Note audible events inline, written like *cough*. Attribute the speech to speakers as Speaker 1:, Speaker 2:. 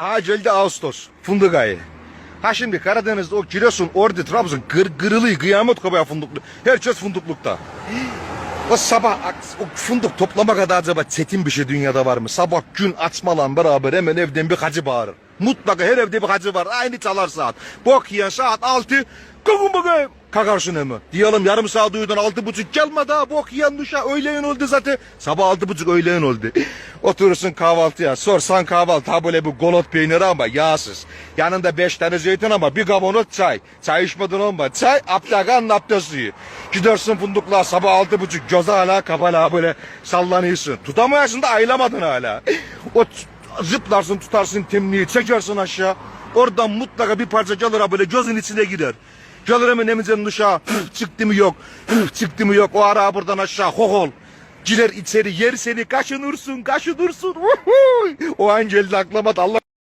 Speaker 1: Aha geldi Ağustos. Fındık ayı. Ha şimdi Karadeniz'de o Giresun, Ordu, Trabzon gır, gırılı, kıyamet kopya fındıklı. Herkes fındıklıkta. O sabah o fındık toplama kadar acaba çetin bir şey dünyada var mı? Sabah gün açmalan beraber hemen evden bir hacı bağırır. Mutlaka her evde bir hacı var. Aynı çalar saat. Bok yiyen saat altı. Kalkın bakayım. Kakarsın hemen. Diyelim yarım saat uyudun altı buçuk gelme daha bok yiyen duşa öğleyin oldu zaten. Sabah altı buçuk öğleyin oldu. *laughs* Oturursun kahvaltıya sorsan kahvaltı ha böyle bir golot peyniri ama yağsız. Yanında beş tane zeytin ama bir kavanoz çay. Çay içmeden olma. Çay aptakan napta suyu. Gidersin fındıkla sabah altı buçuk göz hala kapalı böyle sallanıyorsun. Tutamıyorsun da ayılamadın hala. *laughs* O zıplarsın tutarsın temliği çekersin aşağı. Oradan mutlaka bir parça gelir ha böyle gözün içine girer. Gelir hemen emizin duşa çıktı mı yok çıktı mı yok o ara buradan aşağı hokol. Girer içeri yer seni kaşınırsın kaşınırsın. O an geldi aklıma da Allah